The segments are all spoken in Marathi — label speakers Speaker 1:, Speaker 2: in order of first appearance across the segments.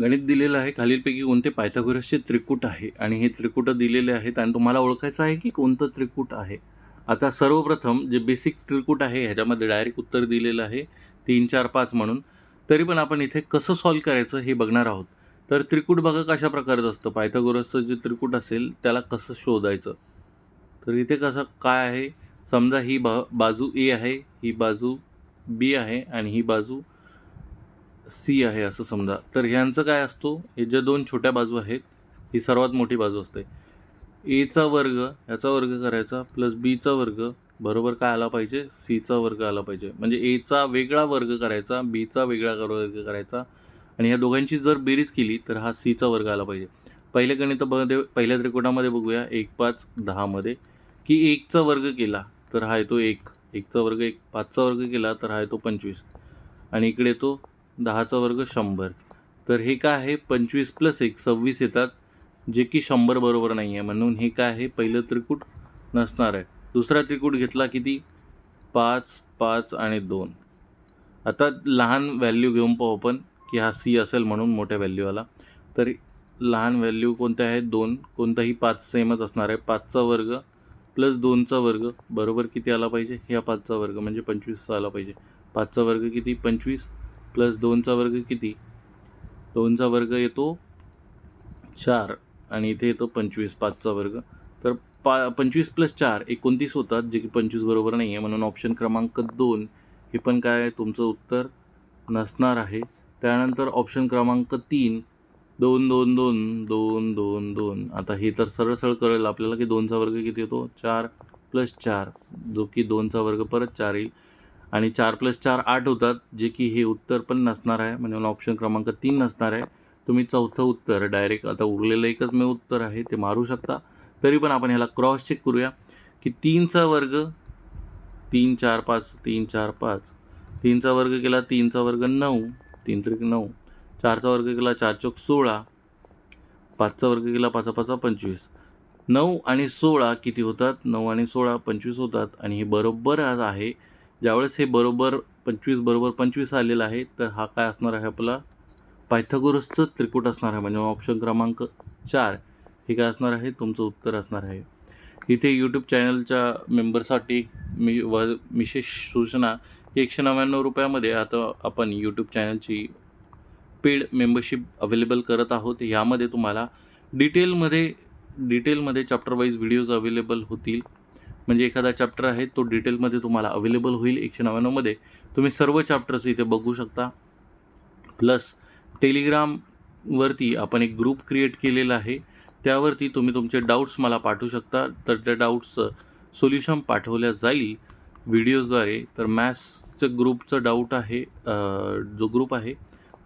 Speaker 1: गणित दिलेलं आहे. खालीलपैकी कोणते पायथागोरसचे त्रिकूट आहे? आणि हे त्रिकूट दिलेले आहेत आणि तुम्हाला ओळखायचं आहे की कोणतं त्रिकूट आहे? आता सर्वप्रथम जे बेसिक त्रिकूट आहे ह्याच्यामध्ये डायरेक्ट उत्तर दिलेलं आहे. तीन चार पाच म्हणून. तरी पण आपण इथे कसं सॉल्व करायचं हे बघणार आहोत. तर त्रिकूट बघा कशा प्रकारचं असतं. पायथागोरसचं जे त्रिकूट असेल त्याला कसं शोधायचं? तर इथे कसं काय आहे? समजा ही बा बाजू ए आहे ही बाजू बी आहे आणि ही बाजू सी आहे असं समजा. तर ह्यांचं काय असतो? हे ज्या दोन छोट्या बाजू आहेत ही सर्वात मोठी बाजू असते. एचा वर्ग याचा वर्ग करायचा प्लस बीचा वर्ग बरोबर काय आला पाहिजे? सीचा वर्ग आला पाहिजे. म्हणजे एचा वेगळा वर्ग करायचा बीचा वेगळा वर्ग करायचा. आणि ह्या दोघांची जर बेरीज केली तर हा सीचा वर्ग आला पाहिजे. पहिले गणित बघते पहिल्या त्रिकोणामध्ये बघूया. एक पाच दहामध्ये की एकचा वर्ग केला तर हा येतो एक. एकचा वर्ग एक. पाचचा वर्ग केला तर हा येतो पंचवीस. आणि इकडे येतो दहाचा वर्ग शंभर. तर हे काय आहे? पंचवीस प्लस एक सव्वीस येतात. जे की शंभर बरोबर नाही आहे. म्हणून हे काय आहे? पहिलं त्रिकूट नसणार आहे. दुसरा त्रिकूट घेतला किती? पाच पाच आणि दोन. आता लहान व्हॅल्यू घेऊन पाहू आपण की हा सी असेल म्हणून मोठ्या व्हॅल्यूवाला तर लहान व्हॅल्यू कोणत्या आहेत दोन. कोणताही पाच सेमच असणार आहे. पाचचा वर्ग प्लस दोनचा वर्ग बरोबर किती आला पाहिजे? ह्या पाचचा वर्ग म्हणजे पंचवीसचा आला पाहिजे. पाचचा वर्ग किती? पंचवीस. प्लस दोनचा वर्ग किती? दोनचा वर्ग येतो चार आणि इथे येतो पंचवीस पाचचा वर्ग. तर पा पंचवीस प्लस चार एकोणतीस होतात जे की पंचवीस बरोबर नाही आहे म्हणून ऑप्शन क्रमांक दोन हे पण काय आहे? तुमचं उत्तर नसणार आहे. त्यानंतर ऑप्शन क्रमांक तीन दोन दोन दोन दोन दोन दोन. आता हे तर सरळ सरळ कळेल आपल्याला की दोनचा वर्ग किती येतो? चार प्लस चार जो की दोनचा वर्ग परत चार येईल. आणि चार प्लस चार आठ होतात जे की हे उत्तर पण नसणार आहे. म्हणून ऑप्शन क्रमांक तीन नसणार आहे. तुम्ही चौथं उत्तर डायरेक्ट आता उरलेलं एकच मे उत्तर आहे ते मारू शकता. तरी पण आपण ह्याला क्रॉस चेक करूया. की तीनचा वर्ग तीन चार पाच तीन चार पाच. तीनचा वर्ग केला तीनचा वर्ग नऊ. तीन त्रिक नऊ. चारचा वर्ग केला चार चौक सोळा. पाचचा वर्ग केला पाचा पाचा पंचवीस. नऊ आणि सोळा किती होतात? नऊ आणि सोळा पंचवीस होतात. आणि हे बरोबर आज आहे. ज्यावेळेस हे बरोबर पंचवीस बरोबर पंचवीस आलेलं आहे तर हा काय असणार आहे आपला? पायथागोरसचं त्रिकूट असणार आहे म्हणजे ऑप्शन क्रमांक चार. हे काय असणार आहे? तुमचं उत्तर असणार आहे. इथे यूट्यूब चॅनलच्या मेंबरसाठी मी व विशेष सूचना एकशे नव्याण्णव रुपयामध्ये आता आपण यूट्यूब चॅनलची पेड मेंबरशिप अवेलेबल करत आहोत. यामध्ये तुम्हाला डिटेलमध्ये डिटेलमध्ये चॅप्टर वाईज व्हिडिओज अवेलेबल होतील. म्हणजे एखादा चॅप्टर आहे तो डिटेलमध्ये तुम्हाला अवेलेबल होईल एकशे नव्याण्णवमध्ये तुम्ही सर्व चॅप्टर्स इथे बघू शकता. प्लस टेलिग्रामवरती आपण एक ग्रुप क्रिएट केलेला आहे. त्यावरती तुम्ही तुमचे डाऊट्स मला पाठवू शकता. तर त्या डाऊट्सचं सोल्युशन पाठवल्या जाईल व्हिडिओजद्वारे तर मॅथ्सचं ग्रुपचं डाऊट आहे जो ग्रुप आहे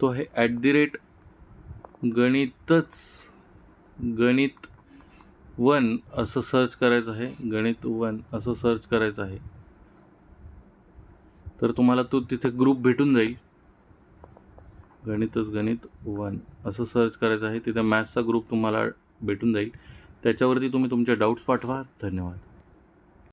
Speaker 1: तो आहे ॲट दी रेट गणितच गणित वन असं सर्च करायचं आहे गणित वन असं सर्च करायचं आहे. तर तुम्हाला तो तिथे ग्रुप भेटून जाईल. गणितच गणित वन असं सर्च करायचं आहे तिथे मॅथ्सचा ग्रुप तुम्हाला भेटून जाईल. त्याच्यावरती तुम्ही तुमचे डाऊट्स पाठवा. धन्यवाद.